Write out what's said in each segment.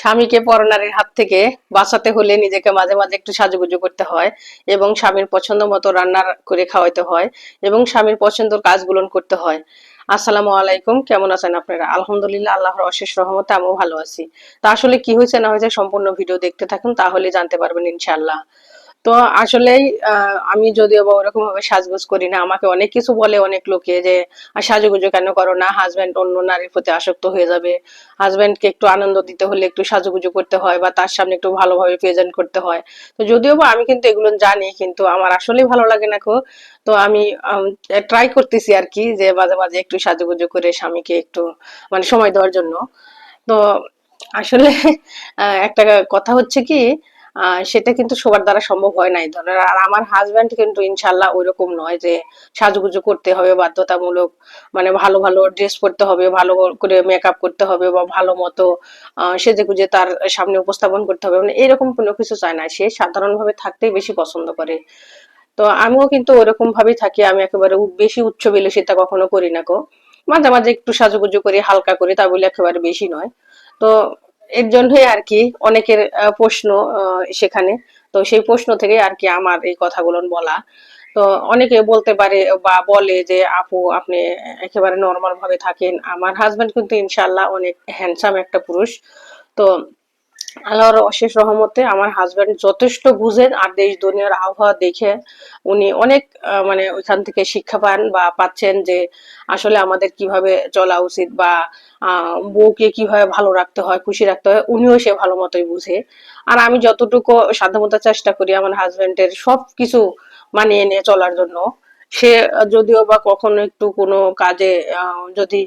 স্বামীকে পরনারীর হাত থেকে বাঁচাতে হলে নিজেকে মাঝে মাঝে একটু সাজুগুজু করতে হয় এবং স্বামীর পছন্দ মতো রান্না করে খাওয়াইতে হয় এবং স্বামীর পছন্দের কাজগুলো করতে হয়। আসসালামু আলাইকুম, কেমন আছেন আপনারা? আলহামদুলিল্লাহ, আল্লাহর অশেষ রহমতে আমিও ভালো আছি। তা আসলে কি হয়েছে না হয়েছে সম্পূর্ণ ভিডিও দেখতে থাকুন, তাহলে জানতে পারবেন ইনশাল্লাহ তো আসলেই আমি যদিও বা ওরকম ভাবে সাজগোজ করি না, আমাকে অনেক কিছু বলে অনেক লোকে যে, "আর সাজুগুজু কেন করো না? হাজবেন্ড অন্য নারীর প্রতি আসক্ত হয়ে যাবে। হাজবেন্ডকে একটু আনন্দ দিতে হলে একটু সাজুগুজু করতে হয় বা তার সামনে একটু ভালোভাবে প্রেজেন্ট করতে হয়। তো যদিও বা আমি কিন্তু এগুলো জানি, কিন্তু আমার আসলেই ভালো লাগে না তো আমি ট্রাই করতেছি আর কি যে, মাঝে মাঝে একটু সাজুগুজু করে স্বামীকে একটু মানে সময় দেওয়ার জন্য। তো আসলে একটা কথা হচ্ছে কি সেটা কিন্তু সবার দ্বারা সম্ভব হয় না এই ধরনের। আর আমার হাজবেন্ড কিন্তু ইনশাল্লাহ ওইরকম নয় যে সাজুগুজু করতে হবে, বাধ্যতামূলক মানে ভালো ভালো ড্রেস পরতে হবে, ভালো করে মেকআপ করতে হবে বা ভালো মতো সেজে গুজে তার সামনে উপস্থাপন করতে হবে। মানে এরকম কোনো কিছু চায় না। সে সাধারণভাবে থাকতেই বেশি পছন্দ করে। তো আমিও কিন্তু ওরকম ভাবেই থাকি। আমি একেবারে বেশি উচ্চ বিলাসিতা কখনো করি না কো মাঝে মাঝে একটু সাজুগুজু করি, হালকা করি, তা বলে একেবারে বেশি নয়। তো এর জন্যই আর কি অনেকের প্রশ্ন সেখানে। তো সেই প্রশ্ন থেকে আর কি আমার এই কথাগুলো বলা। তো অনেকে বলতে পারে বা বলে যে, আপু, আপনি একেবারে নর্মাল ভাবে থাকেন। আমার হাজবেন্ড কিন্তু ইনশাল্লাহ অনেক হ্যান্ডসাম একটা পুরুষ। তো আল্লাহর অশেষ রহমতে আমার হাজবেন্ড যথেষ্ট বুঝেন আর দেশ দুনিয়ার আবহাওয়া দেখে উনি অনেক মানে ওইখান থেকে শিক্ষা পান বা পাচ্ছেন যে আসলে আমাদের কীভাবে চলা উচিত বা বউকে কীভাবে ভালো রাখতে হয়, খুশি রাখতে হয়, উনিও সে ভালো মতোই বুঝে। আর আমি যতটুকু সাধ্যমতো চেষ্টা করি আমার হাজবেন্ডের সব কিছু মানিয়ে নিয়ে চলার জন্য। সে যদিও বা কখনো একটু কোনো কাজে যদি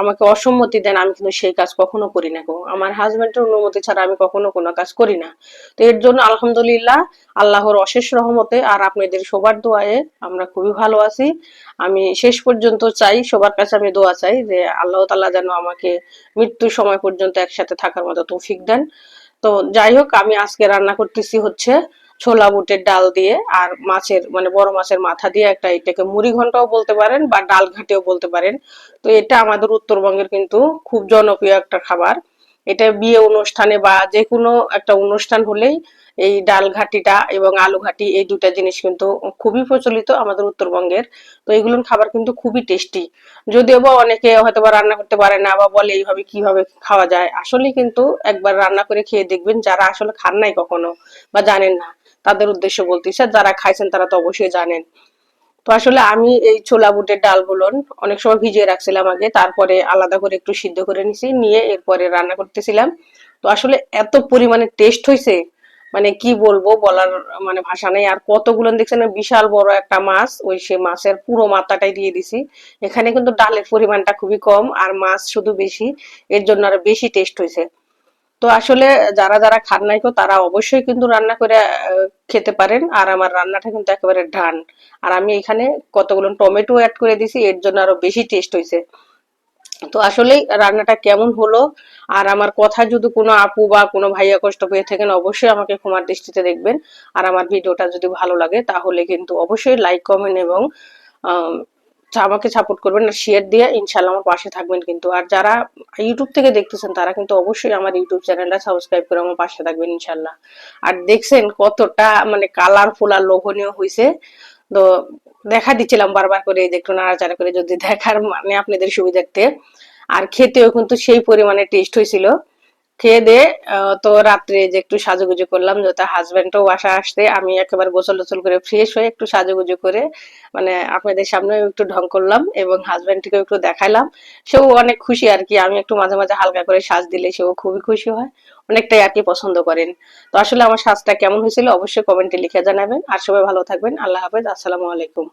আমাকে অসম্মতি দেন, আমি কিন্তু সেই কাজ কখনো করি না আমার হাজবেন্ডের অনুমতি ছাড়া আমি কখনো কোনো কাজ করি না। তো এর জন্য আলহামদুলিল্লাহ, আল্লাহর অশেষ রহমতে, আর আপনাদের সবার দোয়ায়ে আমরা খুবই ভালো আছি। আমি শেষ পর্যন্ত চাই, সবার কাছে আমি দোয়া চাই যে আল্লাহ তাআলা যেন আমাকে মৃত্যুর সময় পর্যন্ত একসাথে থাকার মতো তৌফিক দেন। তো যাই হোক, আমি আজকে রান্না করতেছি হচ্ছে ছোলা বুটের ডাল দিয়ে আর মাছের মানে বড় মাছের মাথা দিয়ে একটা এটাকে মুড়ি ঘন্টাও বলতে পারেন বা ডাল ঘাটেও বলতে পারেন। তো এটা আমাদের উত্তরবঙ্গের কিন্তু খুব জনপ্রিয় একটা খাবার। এটা বিয়ে অনুষ্ঠানে বা যে কোনো একটা অনুষ্ঠান হলেই এই ডাল ঘাটিটা এবং আলু ঘাটি এই দুটা জিনিস কিন্তু খুবই প্রচলিত আমাদের উত্তরবঙ্গের। তো এগুলোর খাবার কিন্তু খুবই টেস্টি। যদিও বা অনেকে হয়তো বা রান্না করতে পারে না বা বলে এইভাবে কীভাবে খাওয়া যায়, আসলে কিন্তু একবার রান্না করে খেয়ে দেখবেন যারা আসলে খান নাই কখনো বা জানেন না। তাদের উদ্দেশ্য বলতেছে, যারা খাইছেন তারা তো অবশ্যই জানেন। তো আসলে আমি এই ছোলা বুটের ডালগুলো অনেক সময় ভিজিয়ে রাখছিলাম আগে, তারপরে আলাদা করে একটু সিদ্ধ করে নিছি, নিয়ে এরপরে রান্না করতেছিলাম। তো আসলে এত পরিমাণে টেস্ট হয়েছে মানে কি বলব বলার মানে ভাষা নেই। আর কতগুলো দেখছেন বিশাল বড় একটা মাছ, ওই সে মাছের পুরো মাথাটাই দিয়ে দিছি। এখানে কিন্তু ডালের পরিমাণটা খুবই কম, আর মাছ শুধু বেশি, এর জন্য আরও বেশি টেস্ট হয়েছে তো আসলে যারা যারা খান নাই তারা অবশ্যই কিন্তু রান্না করে খেতে পারেন। আর আমার রান্নাটা কিন্তু একেবারে ডান। আর আমি এখানে কতগুলো টমেটো অ্যাড করে দিছি এর জন্য আরও বেশি টেস্ট হয়েছে তো আসলেই রান্নাটা কেমন হলো? আর আমার কথা যদি কোনো আপু বা কোনো ভাইয়া কষ্ট পেয়ে থাকেন, অবশ্যই আমাকে ক্ষমার দৃষ্টিতে দেখবেন। আর আমার ভিডিওটা যদি ভালো লাগে, তাহলে কিন্তু অবশ্যই লাইক কমেন্ট এবং আমাকে সাপোর্ট করবেন আর শেয়ার দিয়ে ইনশাল্লাহ আমার পাশে থাকবেন কিন্তু। আর যারা ইউটিউব থেকে দেখতেছেন, তারা কিন্তু অবশ্যই আমার ইউটিউব চ্যানেলটা সাবস্ক্রাইব করে আমার পাশে থাকবেন ইনশাল্লাহ আর দেখছেন কতটা মানে কালারফুল আর লোভনীয় হয়েছে তো দেখা দিচ্ছিলাম বারবার করে একটু নাড়াচাড়া করে যদি দেখার মানে আপনাদের সুবিধার্থে। আর খেতেও কিন্তু সেই পরিমাণে টেস্ট হয়েছিল খেয়ে দিয়ে তো রাত্রে যে একটু সাজুগুজু করলাম যাতে হাজবেন্ডও বাসা আসতে আমি একেবারে গোসল টোসল করে ফ্রেশ হয়ে একটু সাজুগুজু করে মানে আপনাদের সামনে একটু ঢং করলাম এবং হাজবেন্ডকে একটু দেখাইলাম। সেও অনেক খুশি আর কি, আমি একটু মাঝে মাঝে হালকা করে সাজ দিলে সেও খুবই খুশি হয়, অনেকটাই আর কি পছন্দ করেন। তো আসলে আমার সাজটা কেমন হয়েছিল অবশ্যই কমেন্টে লিখে জানাবেন, আর সবাই ভালো থাকবেন, আল্লাহ হাফেজ, আসসালামু আলাইকুম।